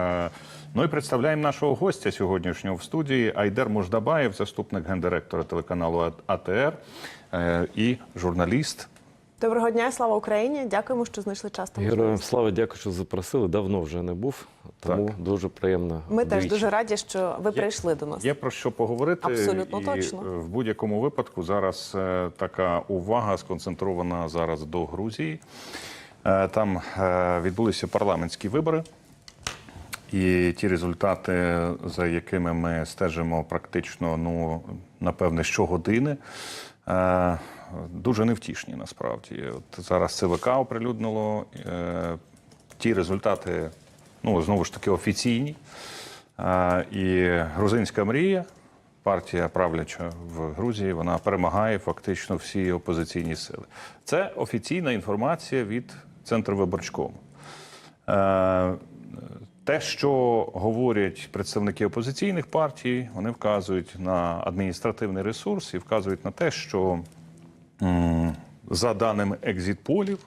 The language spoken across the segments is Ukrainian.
Е, Ну і представляємо нашого гостя сьогоднішнього в студії Айдер Мождабаєв, заступник гендиректора телеканалу АТР е, і журналіст. Доброго дня, слава Україні! Дякуємо, що знайшли час. Героям слава, дякую, що запросили. Давно вже не був, тому дуже приємно. Ми теж дуже раді, що ви Є- прийшли до нас. Є про що поговорити. Абсолютно і точно. е, В будь-якому випадку зараз е, така увага сконцентрована зараз до Грузії. Е, Там е, відбулися парламентські вибори. І ті результати, за якими ми стежимо практично, ну напевне, щогодини, е, дуже невтішні насправді. От зараз ЦВК оприлюднило е, ті результати, ну знову ж таки офіційні. Е, І грузинська мрія, партія правляча в Грузії, вона перемагає фактично всі опозиційні сили. Це офіційна інформація від Центру виборчкому. Те, що говорять представники опозиційних партій, вони вказують на адміністративний ресурс і вказують на те, що за даними екзит-полів,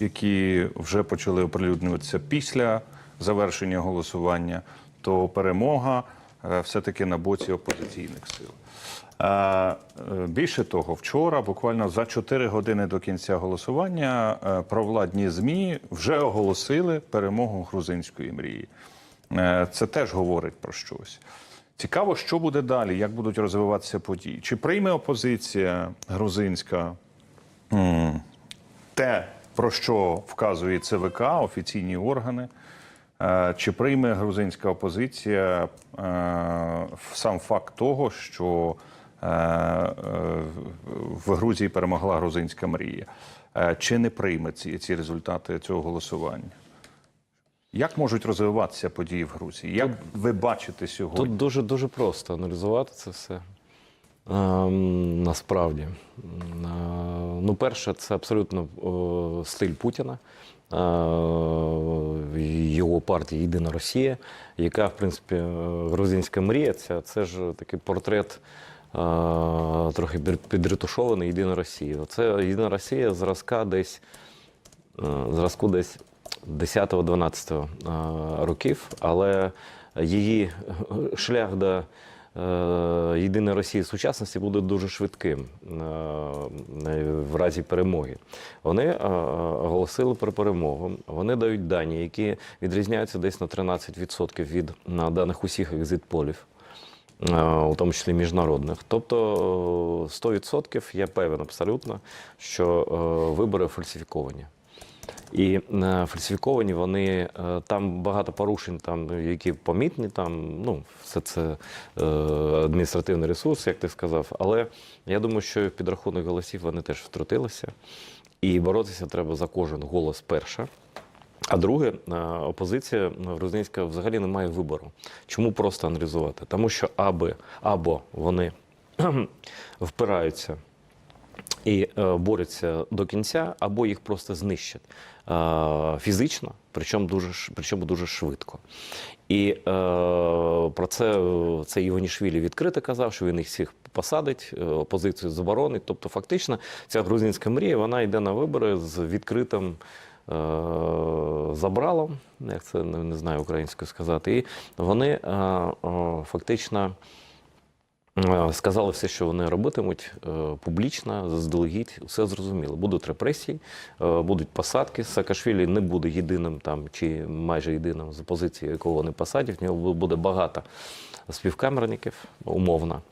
які вже почали оприлюднюватися після завершення голосування, то перемога е, все-таки на боці опозиційних сил. Е, Більше того, вчора, буквально за 4 години до кінця голосування, е, провладні ЗМІ вже оголосили перемогу грузинської мрії. Е, Це теж говорить про щось. Цікаво, що буде далі, як будуть розвиватися події. Чи прийме опозиція грузинська те, про що вказує ЦВК, офіційні органи? Чи прийме грузинська опозиція сам факт того, що в Грузії перемогла грузинська мрія? Е, Чи не прийме ці, ці результати цього голосування? Як можуть розвиватися події в Грузії? Як ви бачите сьогодні? Тут дуже дуже просто аналізувати це все. Ем, насправді, М, е, ну, перше, це абсолютно о, стиль Путіна, е, його партії Єдина Росія, яка, в принципі, е, грузинська мрія, це, це ж такий портрет. Е, Трохи під- підретушований Єдина Росія. Це Єдина Росія зразка десь е, зразку десь 10-12 е, років, але її шлях до єдиної Росії сучасності буде дуже швидким в разі перемоги. Вони оголосили про перемогу. Вони дають дані, які відрізняються десь на 13% від даних усіх екзит-полів. Е, У тому числі міжнародних, тобто е, 100% я певен абсолютно, що е, вибори фальсифіковані. І е, фальсифіковані вони е, там багато порушень, там які помітні, там ну все це е, адміністративний ресурс, як ти сказав. Але я думаю, що підрахунок голосів вони теж втрутилися, і боротися треба за кожен голос перше. А друге, е, опозиція грузинська взагалі не має вибору. Чому просто аналізувати? Тому що аби або вони впираються і е, борються до кінця, або їх просто знищать е, фізично, причому дуже причому дуже швидко. І е, про це е, це Іванішвілі відкрито казав, що він їх всіх посадить, е, опозицію заборонить. Тобто, фактично, ця грузинська мрія вона йде на вибори з відкритим. Е, Забралом, як це не, знаю українською сказати, і вони е, е, фактично Сказали все, що вони робитимуть публічно, заздалегідь, все зрозуміло. Будуть репресії, будуть посадки. Саакашвілі не буде єдиним там чи майже єдиним з опозиції, якого вони посадять. В нього буде багато співкамерників, умовно.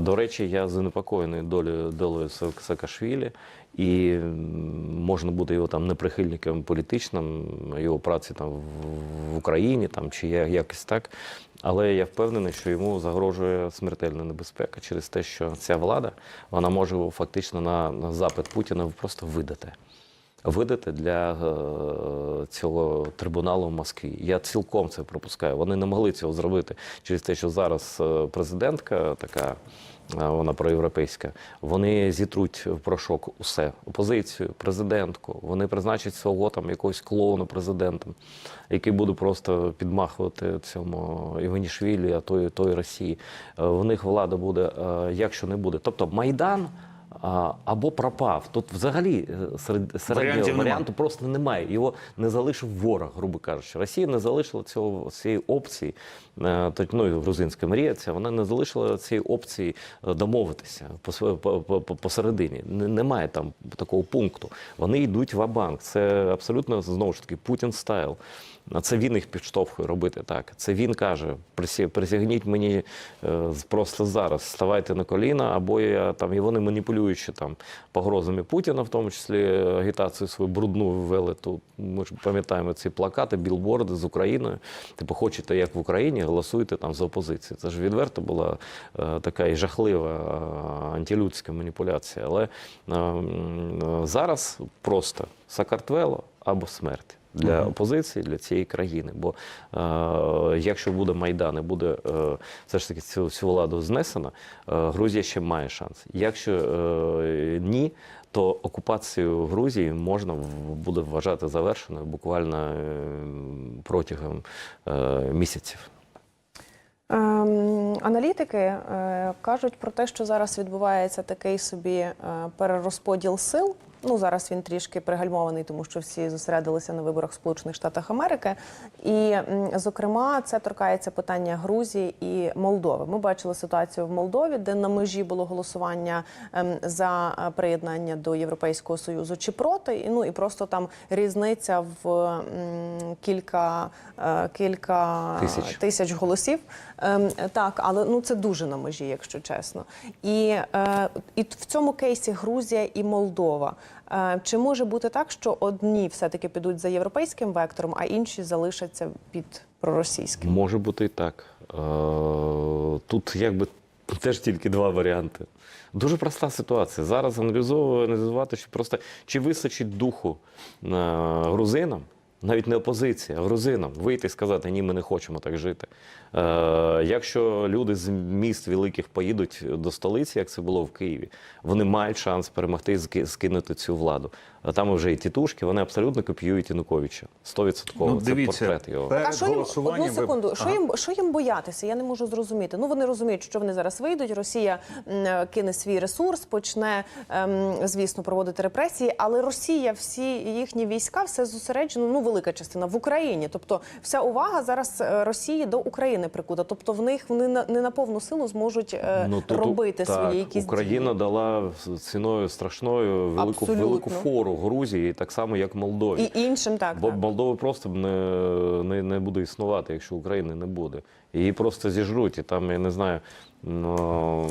До речі, я занепокоєний долею, долею Саакашвілі, і можна бути його там неприхильником політичним, його праці там в- Україні там, чи якось так. Але я впевнений, що йому загрожує смертельна небезпека через те, що ця влада вона може фактично на запит Путіна просто видати. Видати для е, цього трибуналу в Москві. Я цілком це пропускаю. Вони не могли цього зробити через те, що зараз е, президентка така. е, Вона проєвропейська, вони зітруть в порошок усе опозицію, президентку. Вони призначать свого там якогось клоуна президентом, який буде просто підмахувати цьому Іванішвілі, а то і той Росії. В них влада буде, якщо не буде. Тобто Майдан або пропав. Тут взагалі е, серед, середнього варіанту просто немає. Його не залишив ворог, грубо кажучи. Росія не залишила цього цієї опції. е, Ну, грузинська мрія ця, вона не залишила цієї опції е, домовитися по- посередині. Немає там такого пункту. Вони йдуть в банк Це абсолютно знову ж таки Путін стайл. А Це він їх підштовхує робити так. Це він каже: присягніть мені е, просто зараз, ставайте на коліна, або я там і вони маніпулюючи там погрозами Путіна, в тому числі е, агітацію свою брудну ввели. Тут ми ж пам'ятаємо ці плакати, білборди з Україною. Типу, хочете як в Україні, голосуйте там за опозицію. Це ж відверто була е, така і жахлива антилюдська маніпуляція. Але е, м, е, зараз просто Сакартвело або смерть для опозиції, для цієї країни. Бо е, якщо буде Майдан і буде е, все ж таки цю, цю владу знесена, е, Грузія ще має шанс. Якщо е, ні, то окупацію Грузії можна буде вважати завершеною буквально е, протягом е, місяців. Ем, аналітики е, кажуть про те, що зараз відбувається такий собі е, перерозподіл сил. Ну зараз він трішки пригальмований, тому що всі зосередилися на виборах в Сполучених Штатах Америки. І, зокрема, це торкається питання Грузії і Молдови. Ми бачили ситуацію в Молдові, де на межі було голосування ем, за е, приєднання до Європейського союзу чи проти. І ну і просто там різниця в кілька, е, кілька Тисяч. тисяч голосів. Ем, так, але ну це дуже на межі, якщо чесно. І, е, і в цьому кейсі Грузія і Молдова. Е, чи може бути так, що одні все-таки підуть за європейським вектором, а інші залишаться під проросійським? Може бути і так. Е, Тут якби теж тільки два варіанти. Дуже проста ситуація. Зараз аналізовувати, аналізувати, що просто чи вистачить духу е, грузинам, навіть не опозиції, а грузинам вийти і сказати, ні, ми не хочемо так жити. Е, якщо люди з міст великих поїдуть до столиці, як це було в Києві, вони мають шанс перемогти скинути цю владу. А там вже і тітушки, вони абсолютно копіюють Януковича. 100%. Ну, це портрет його. Так, а що їм одну ви- секунду? Що Ага. їм що їм боятися? Я не можу зрозуміти. Ну вони розуміють, що вони зараз вийдуть. Росія кине свій ресурс, почне ем, звісно проводити репресії. Але Росія, всі їхні війська, все зосереджено. Ну велика частина в Україні. Тобто, вся увага зараз е, Росії до України прикута. Тобто, в них вони не на повну силу зможуть е, Ну, тут, робити так, свої якісь Україна дії. дала ціною страшною велику, Абсолютно. велику фору Грузії, так само як Молдові. і іншим так. Бо так. Молдова просто не, не, не буде існувати, якщо України не буде. Її просто зіжруть. І там, я не знаю. Ну,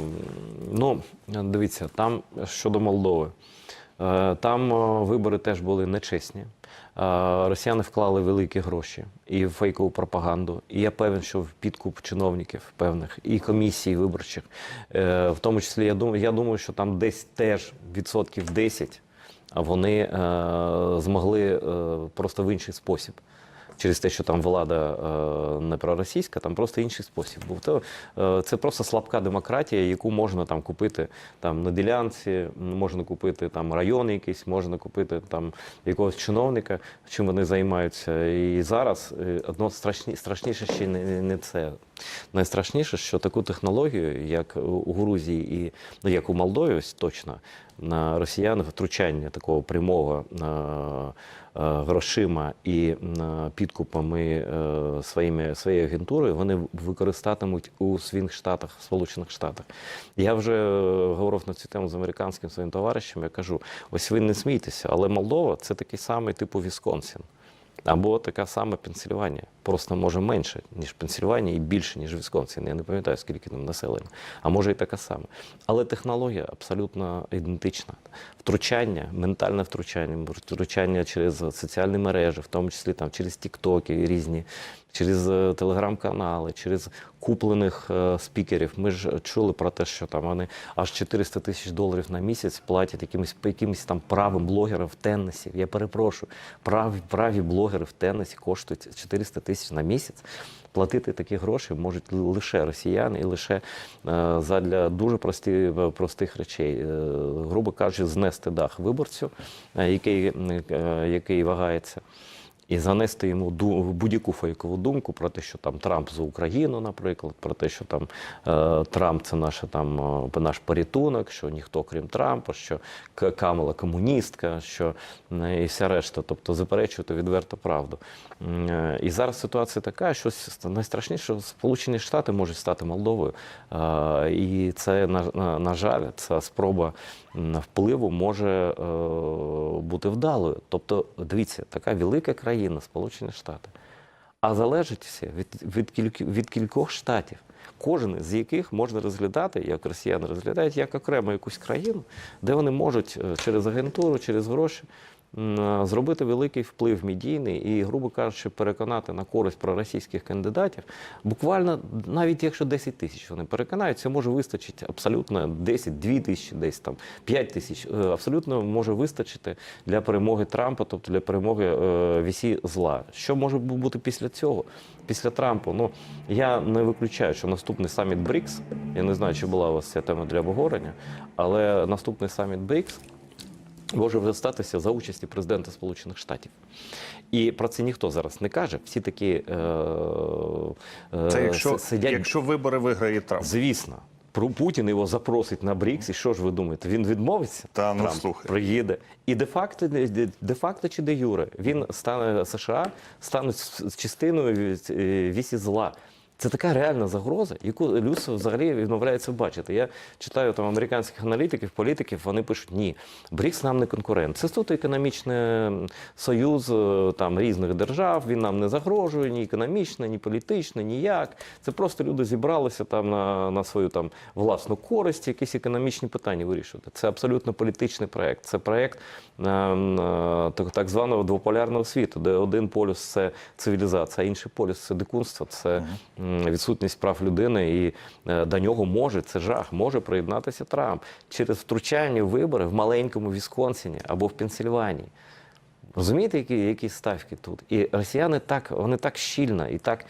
ну дивіться, там щодо Молдови. Е, Там вибори теж були нечесні. Росіяни вклали великі гроші і в фейкову пропаганду. І я певен, що в підкуп чиновників певних і комісій виборчих. Е, В тому числі, я думаю, я думаю, що там десь теж відсотків 10 а вони е, змогли е, просто в інший спосіб. Через те, що там влада е, не проросійська, там просто інший спосіб був. То, е, це просто слабка демократія, яку можна там купити там на ділянці, можна купити там район якийсь, можна купити там якогось чиновника, чим вони займаються. І зараз е, одно страшні, страшніше ще не, не це. Найстрашніше, що таку технологію, як у Грузії і ну як у Молдові, ось точно на росіян втручання такого прямого е, е, грошима і е, підкупами своїми своєю агентурою, вони використатимуть у своїх штатах, Сполучених Штатах. Я вже говорив на цю тему з американським своїм товаришем. Я кажу: ось ви не смійтеся, але Молдова це такий самий типу Вісконсін. Або така сама Пенсильванія. Просто може менше, ніж Пенсильванія, і більше, ніж Вісконсин. Я не пам'ятаю, скільки там населення. А може і така сама. Але технологія абсолютно ідентична. Втручання, ментальне втручання, втручання через соціальні мережі, в тому числі там через Тіктоки різні, через е, телеграм-канали, через куплених е, спікерів. Ми ж чули про те, що там вони аж 400 тисяч доларів на місяць платять якимось якимось там правим блогерам в Теннесі. Я перепрошую, праві, праві блогери в Теннесі коштують 400 тисяч на місяць. Платити такі гроші можуть лише росіяни і лише е, задля дуже прості, простих речей. Грубо кажучи, знести дах виборцю, який, який вагається. І занести йому будь-яку фейкову думку про те, що там Трамп за Україну, наприклад, про те, що там е, Трамп це наше там е, наш порятунок, що ніхто крім Трампа, що К- Камала комуністка, що і вся решта, тобто заперечувати відверто правду. Е, І зараз ситуація така, що найстрашніше, Сполучені Штати можуть стати Молдовою. І це на, на, жаль, ця спроба впливу може бути вдалою. Тобто, дивіться, така велика країна, Сполучені Штати, а залежить все від, від, кільк, від кількох штатів. Кожен з яких можна розглядати, як росіяни розглядають, як окремо якусь країну, де вони можуть е, через агентуру, через гроші зробити великий вплив медійний і, грубо кажучи, переконати на користь проросійських кандидатів. Буквально, навіть якщо 10 тисяч вони переконають, це може вистачити абсолютно 10, 2 тисячі, десь там 5 тисяч. е, Абсолютно може вистачити для перемоги Трампа, тобто для перемоги е, вісі зла. Що може бути після цього? Після Трампа, ну я не виключаю, що наступний саміт БРІКС, я не знаю, чи була у вас ця тема для обговорення, але наступний саміт БРІКС може вже статися за участі президента Сполучених Штатів. І про це ніхто зараз не каже. Всі такі е, е, Це якщо, сидять. якщо вибори виграє Трамп. Звісно. Про Путін його запросить на БРІКС, і що ж ви думаєте? Він відмовиться? Та, ну, Трамп слухай. приїде. І де-факто, де- де-факто чи де юре, він стане США стануть частиною е, вісі зла. Це така реальна загроза, яку людство взагалі відмовляється бачити. Я читаю там американських аналітиків, політиків, вони пишуть: ні, БРІКС нам не конкурент. Це суто економічний союз е, там різних держав. Він нам не загрожує ні економічно, ні політично, ніяк. Це просто люди зібралися там на, на свою там власну користь, якісь економічні питання вирішувати. Це абсолютно політичний проект. Це проект е, е, так, званого двополярного світу, де один полюс це цивілізація, а інший полюс це дикунство, це відсутність прав людини, і е, до нього може це жах, може приєднатися Трамп через втручання в вибори в маленькому Вісконсіні або в Пенсильванії. Розумієте, які, які ставки тут? І росіяни так, вони так щільно і так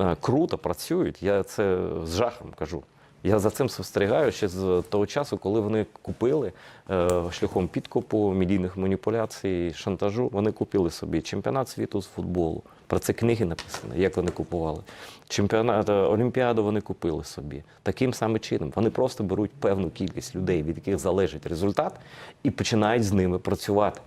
е, круто працюють. Я це з жахом кажу. Я за цим спостерігаю ще з того часу, коли вони купили е, шляхом підкупу, медійних маніпуляцій, шантажу. Вони купили собі чемпіонат світу з футболу. Про це книги написано, як вони купували. Чемпіонат е, Олімпіаду вони купили собі. Таким самим чином. Вони просто беруть певну кількість людей, від яких залежить результат, і починають з ними працювати.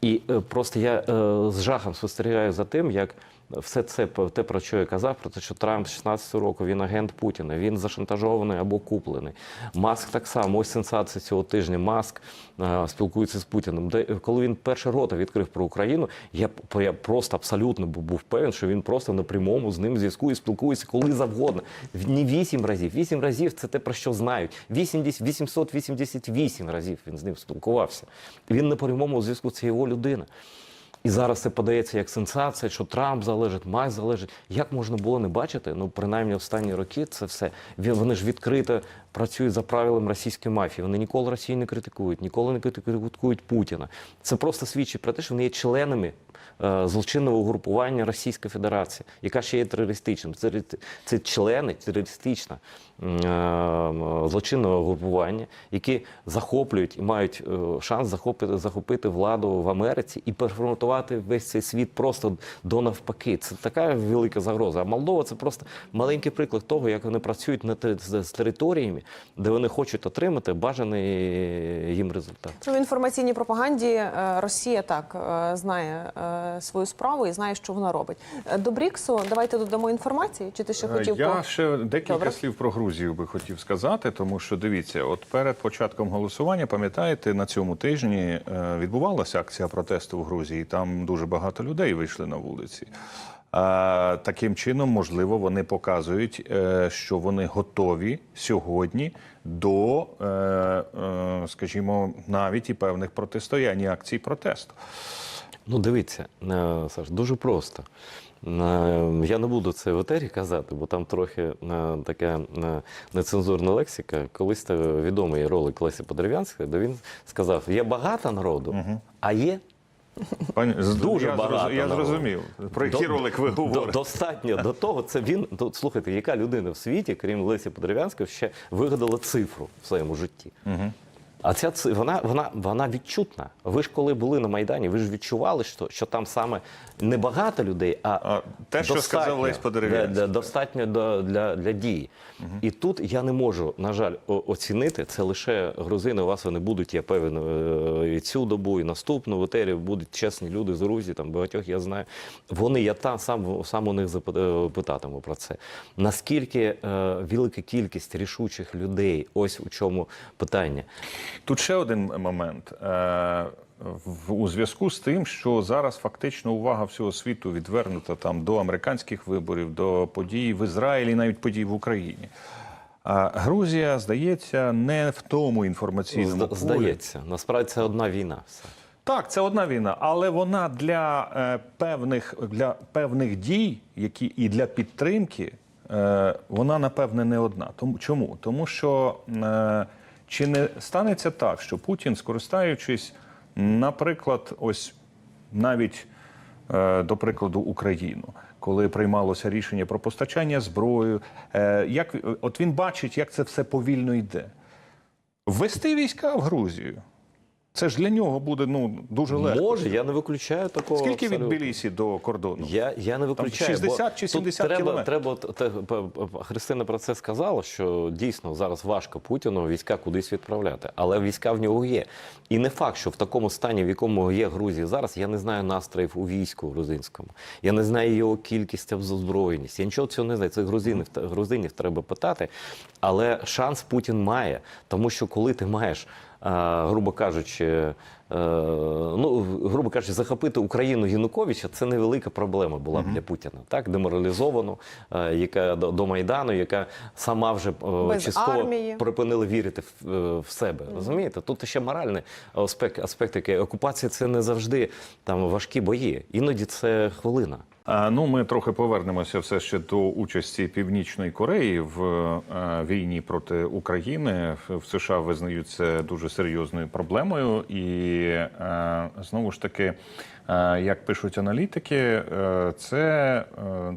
І е, просто я е, з жахом спостерігаю за тим, як все це те, про що я казав, про те, що Трамп з 16 року він агент Путіна, він зашантажований або куплений. Маск так само, ось сенсація цього тижня. Маск е, спілкується з Путіним. Де коли він перший рота відкрив про Україну, я, я просто абсолютно був певен, що він просто на прямому з ним зв'язку і спілкується коли завгодно. Не вісім разів. Вісім разів це те, про що знають. 80, 888 разів він з ним спілкувався. Він на прямому зв'язку це його людина. І зараз це подається як сенсація, що Трамп залежить, Майк залежить. Як можна було не бачити? Ну, принаймні, останні роки це все. Вони ж відкрито працюють за правилами російської мафії. Вони ніколи Росію не критикують, ніколи не критикують Путіна. Це просто свідчить про те, що вони є членами злочинного угрупування Російської Федерації, яка ще є терористичним. Це, це члени терористичного м, е, злочинного угрупування, які захоплюють і мають е, шанс захопити, захопити владу в Америці і переформатувати весь цей світ просто до навпаки. Це така велика загроза. А Молдова це просто маленький приклад того, як вони працюють на з територіями, де вони хочуть отримати бажаний їм результат. В інформаційній пропаганді е, Росія так е, знає е, свою справу і знає, що вона робить. Е, До Бріксу давайте додамо інформації. Чи ти ще хотів Е, Я по- ще декілька Добре. слів про Грузію би хотів сказати, тому що дивіться, от перед початком голосування, пам'ятаєте, на цьому тижні е, відбувалася акція протесту в Грузії. Там дуже багато людей вийшли на вулиці. А, таким чином, можливо, вони показують, що вони готові сьогодні до, скажімо, навіть і певних протистоянь і акцій протесту. Ну, дивіться, е, Саш, дуже просто. Е, Я не буду це в етері казати, бо там трохи е, така нецензурна лексика. Колись відомий ролик Лесі Подерев'янської, де він сказав: є багато народу, а є Пані, Дуже я, багато зроз- я зрозумів, про який До- ролик ви до- говорите. Достатньо до того. Це він до- слухайте, яка людина в світі, крім Лесі Подерев'янської, ще вигадала цифру в своєму житті. А ця вона, вона, вона відчутна. Ви ж коли були на Майдані, ви ж відчували, що, що там саме не багато людей, а, А те, що сказав Лесь Подерев'янський. достатньо для, для, для дії. І тут я не можу, на жаль, оцінити. Це лише грузини. У вас вони будуть, я певен, е, і цю добу, і наступну в етері будуть чесні люди з Грузії, там багатьох я знаю. Вони, я там сам, сам у них запит- е, про це. Наскільки е, велика кількість рішучих людей? Ось у чому питання. Тут ще один момент. Е, У зв'язку з тим, що зараз фактично увага всього світу відвернута там до американських виборів, до подій в Ізраїлі, навіть подій в Україні. А Грузія, здається, не в тому інформаційному полі. Здається, насправді це одна війна. Все. Так, це одна війна, але вона для е, певних для певних дій, які і для підтримки, е, вона напевне не одна. Тому чому? Тому що е, чи не станеться так, що Путін, скористаючись, наприклад, ось навіть е, до прикладу Україну, коли приймалося рішення про постачання зброї, е, як от він бачить, як це все повільно йде. Ввести війська в Грузію. Це ж для нього буде ну дуже легко. Може, я не виключаю такого. Скільки від. Білісі до кордону? Я, я не виключаю. 60 бо чи тут 70 треба, кілометрів. треба те, Христина про це сказала, що дійсно зараз важко Путіну війська кудись відправляти, але війська в нього є. І не факт, що в такому стані, в якому є Грузія зараз, я не знаю настроїв у війську грузинському. Я не знаю його кількість озброєність. Я нічого цього не знаю. Це грузинів, грузинів треба питати. Але шанс Путін має, тому що коли ти маєш, грубо кажучи, е, ну, грубо кажучи, захопити Україну Януковича це невелика проблема була б для Путіна. Так, деморалізовану, е, яка до, до Майдану, яка сама вже е, Без частково армії. припинили вірити в, в себе. Розумієте? Тут ще моральний аспект, аспект який окупація це не завжди там важкі бої. Іноді це хвилина. Ну, ми трохи повернемося все ще до участі Північної Кореї в е, війні проти України. В- США визнають це дуже серйозною проблемою, і е, знову ж таки, е, як пишуть аналітики, це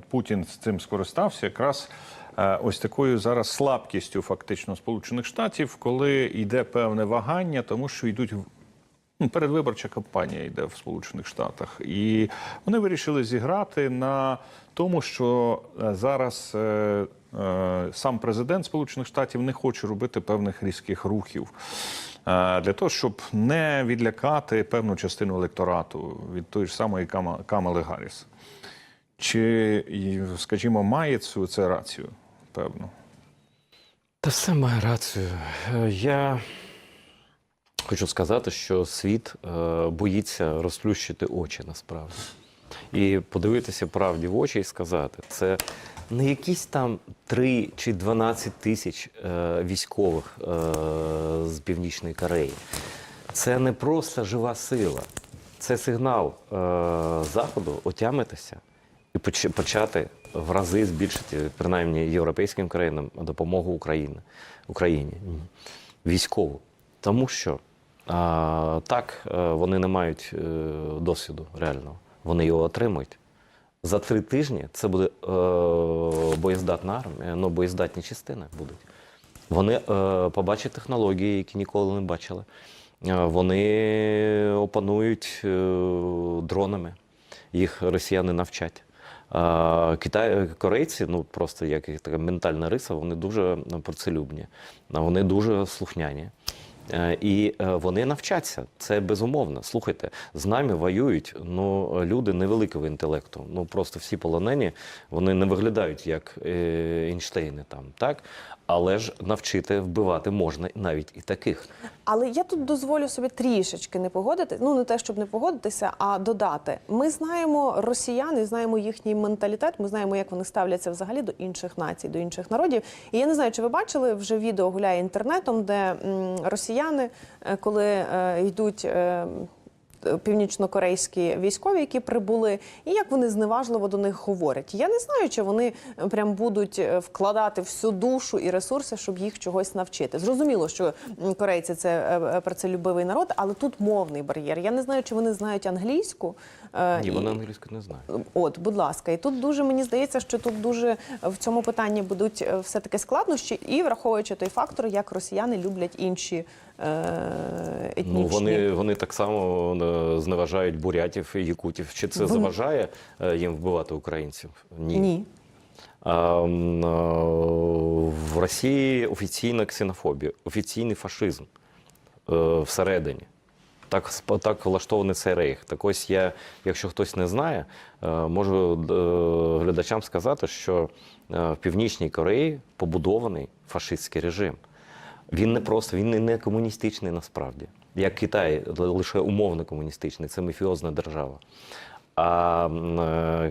Путін з цим скористався якраз. Ось такою зараз слабкістю фактично Сполучених Штатів, коли йде певне вагання, тому що йдуть Передвиборча кампанія йде в Сполучених Штатах, і вони вирішили зіграти на тому, що е, зараз е, е, сам президент Сполучених Штатів не хоче робити певних різких рухів для того, щоб не відлякати певну частину електорату від тої ж самої Камали Гарріс. Чи, скажімо, має цю це рацію, певно? Та все має рацію. Я хочу сказати, що світ е, боїться розплющити очі насправді. І подивитися правді в очі і сказати, це не якісь там 3 чи 12 тисяч е, військових е, з Північної Кореї. Це не просто жива сила, це сигнал е, Заходу отямитися і поч- почати в рази збільшити, принаймні європейським країнам, допомогу Україні, Україні військову. Тому що а, так е, вони не мають е, досвіду реального. Вони його отримують. За три тижні це буде е, боєздатна армія, ну боєздатні частини будуть. Вони е, побачать технології, які ніколи не бачили. Е, вони опанують е, дронами, їх росіяни навчать. Китай, корейці, ну просто як така ментальна риса, вони дуже працелюбні, вони дуже слухняні. Е, І е, вони навчаться, це безумовно. Слухайте, з нами воюють ну, люди невеликого інтелекту. Ну просто всі полонені, вони не виглядають як е, Ейнштейни там, так? Але ж навчити вбивати можна навіть і таких. Але я тут дозволю собі трішечки не погодити. Ну не те, щоб не погодитися, а додати. Ми знаємо росіян і знаємо їхній менталітет. Ми знаємо, як вони ставляться взагалі до інших націй, до інших народів. І я не знаю, чи ви бачили вже відео гуляє інтернетом, де росіяни, е, коли е, йдуть. Північнокорейські військові, які прибули, і як вони зневажливо до них говорять. Я не знаю, чи вони е, прям будуть е, вкладати всю душу і ресурси, щоб їх чогось навчити. Зрозуміло, що корейці це е, працелюбивий народ, але тут мовний бар'єр. Я не знаю, чи вони знають англійську, Ні, і- вони англійську не знають. От, будь ласка, і тут дуже мені здається, що тут дуже в цьому питанні будуть е, все-таки складнощі, і враховуючи той фактор, як росіяни люблять інші е, етнічні. Ну, вони, вони так само е, зневажають бурятів і якутів. Чи це заважає е, їм вбивати українців? Ні. А, в Росії офіційна ксенофобія, офіційний фашизм е, всередині. Так, так влаштований цей рейх. Так ось я, якщо хтось не знає, е, можу е, глядачам сказати, що е, в Північній Кореї побудований фашистський режим. Він не просто, він не- комуністичний насправді. Як Китай, лише умовно комуністичний, це мафіозна держава. А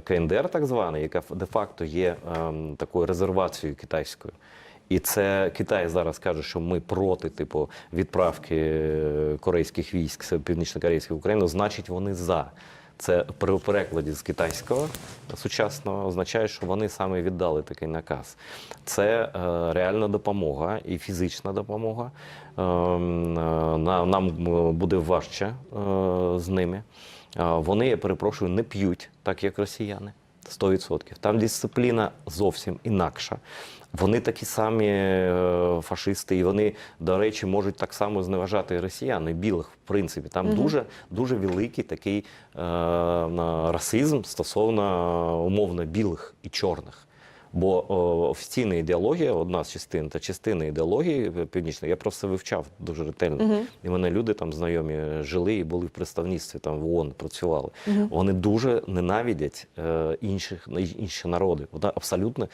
КНДР, так званий, яка де-факто є ем, такою резервацією китайською. І це Китай зараз каже, що ми проти типу відправки е, корейських військ північно-корейських в Україну, значить вони за. Це при перекладі з китайського сучасного означає, що вони саме віддали такий наказ. Це е, реальна допомога і фізична допомога. Ем, е, нам е, буде важче е, з ними. Е, Вони, я перепрошую, не п'ють, так як росіяни. 100%. Там дисципліна зовсім інакша. Вони такі самі е, фашисти, і вони, до речі, можуть так само зневажати росіян, і білих, в принципі. Там дуже, дуже великий такий е, расизм стосовно умовно білих і чорних. Бо офіційна ідеологія, одна з частин та частина ідеології північної, я просто вивчав дуже ретельно. І мене люди там знайомі жили і були в представництві там в ООН, працювали. Вони дуже ненавидять е, інших інші народи. Вона абсолютно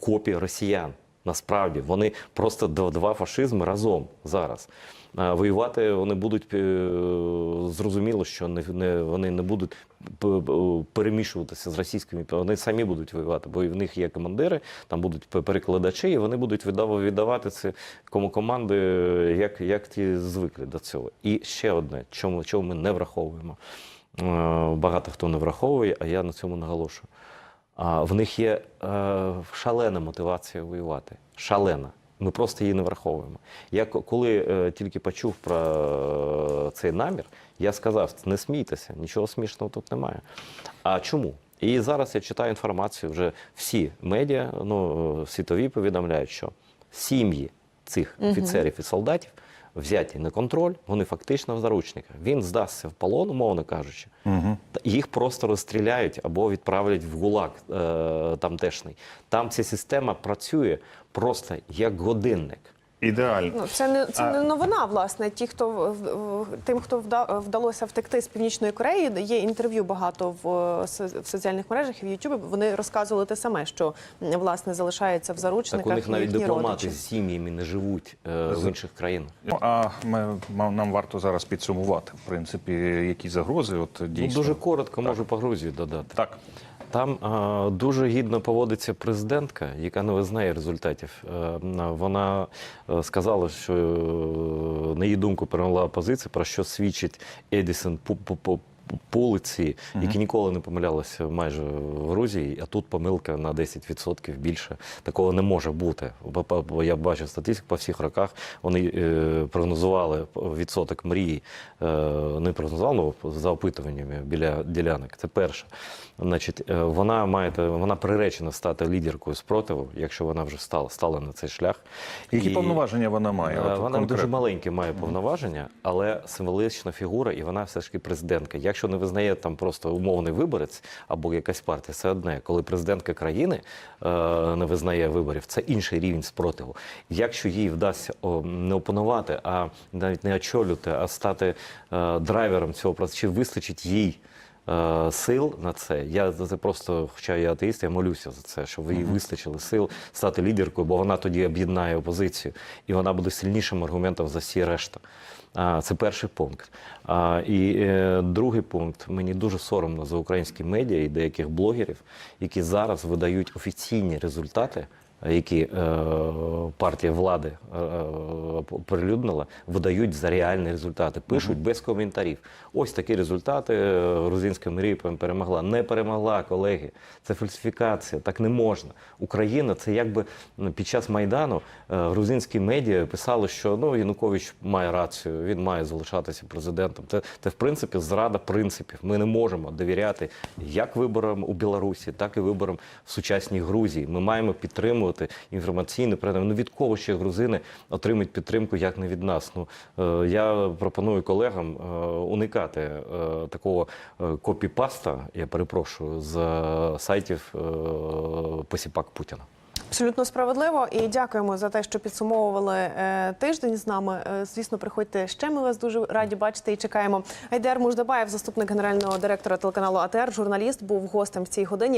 копія росіян. Насправді вони просто два фашизми разом зараз. Воювати вони будуть е, зрозуміло, що не, вони не будуть п- перемішуватися з російськими. Вони самі будуть воювати, бо в них є командири, там будуть перекладачі, і вони будуть віддав- віддавати це кому команди, як, як ті звикли до цього. І ще одне, чому, чого ми не враховуємо. Е, Багато хто не враховує, а я на цьому наголошую. В них є е, шалена мотивація воювати. Шалена. Ми просто її не враховуємо. Я коли е, тільки почув про е, цей намір, я сказав: не смійтеся, нічого смішного тут немає. А чому? І зараз я читаю інформацію, вже всі медіа ну, е, світові повідомляють, що сім'ї цих офіцерів і солдатів взяті на контроль, вони фактично в заручниках. Він здасться в полон, умовно кажучи. Та Їх просто розстріляють або відправлять в ГУЛАГ е, тамтешний. Там ця система працює просто як годинник. Ідеально. Ну, це не це не новина. Власне, ті, хто тим, хто вда- вдалося втекти з північної Кореї, є інтерв'ю багато в, в соціальних мережах і в Ютубі. Вони розказували те саме, що власне залишається в заручниках Так у них навіть дипломати родичі. з сім'ями не живуть е, в інших країнах. Ну, а ми, ма- нам варто зараз підсумувати, в принципі, які загрози от Ну, дійсно. дуже коротко можу по Грузії додати. Так. Там а, дуже гідно поводиться президентка, яка не визнає результатів. Е, вона е, сказала, що е, на її думку перемогла опозиція, про що свідчить Едісон Пу- які ніколи не помилялися майже в Грузії, а тут помилка на 10% більше. Такого не може бути. Бо- я бачив статистику по всіх роках. Вони е, прогнозували відсоток мрії, е, не прогнозували ну, за опитуваннями біля ділянок. Це перше. Значить, е, вона має вона приречена стати лідеркою спротиву, якщо вона вже стала, стала на цей шлях. Які І- повноваження вона має? Вона конкретно. дуже маленькі має повноваження, але символічна фігура, і вона все ж таки президентка. Якщо не визнає там просто умовний виборець або якась партія, це одне. Коли президентка країни е, не визнає виборів, це інший рівень спротиву. Якщо їй вдасться о, не опанувати, а навіть не очолювати, а стати е, драйвером цього процесу, чи вистачить їй. Е, Сил на це я за це просто, хоча я атеїст, я молюся за це, щоб їй вистачило сил стати лідеркою, бо вона тоді об'єднає опозицію, і вона буде сильнішим аргументом за всі решта. Це перший пункт. І е, другий пункт. Мені дуже соромно за українські медіа і деяких блогерів, які зараз видають офіційні результати які е, партія влади е, е, прилюднила, видають за реальні результати, пишуть без коментарів. Ось такі результати. Грузинська мрія перемогла. Не перемогла, колеги. Це фальсифікація. Так не можна. Україна це якби ну, під час майдану грузинські медіа писали, що ну Янукович має рацію, він має залишатися президентом. Це, це в принципі зрада принципів. Ми не можемо довіряти як виборам у Білорусі, так і виборам в сучасній Грузії. Ми маємо підтримувати інформаційну передачу. Ну від кого ще грузини отримують підтримку, як не від нас? Ну е, я пропоную колегам е, уникати е, такого копіпаста, я перепрошую, з сайтів посіпак Путіна. Абсолютно справедливо і дякуємо за те, що підсумовували тиждень з нами. Звісно, приходьте ще. Ми вас дуже раді бачити і чекаємо. Айдер Муждабаєв, заступник генерального директора телеканалу АТР, журналіст, був гостем в цій годині.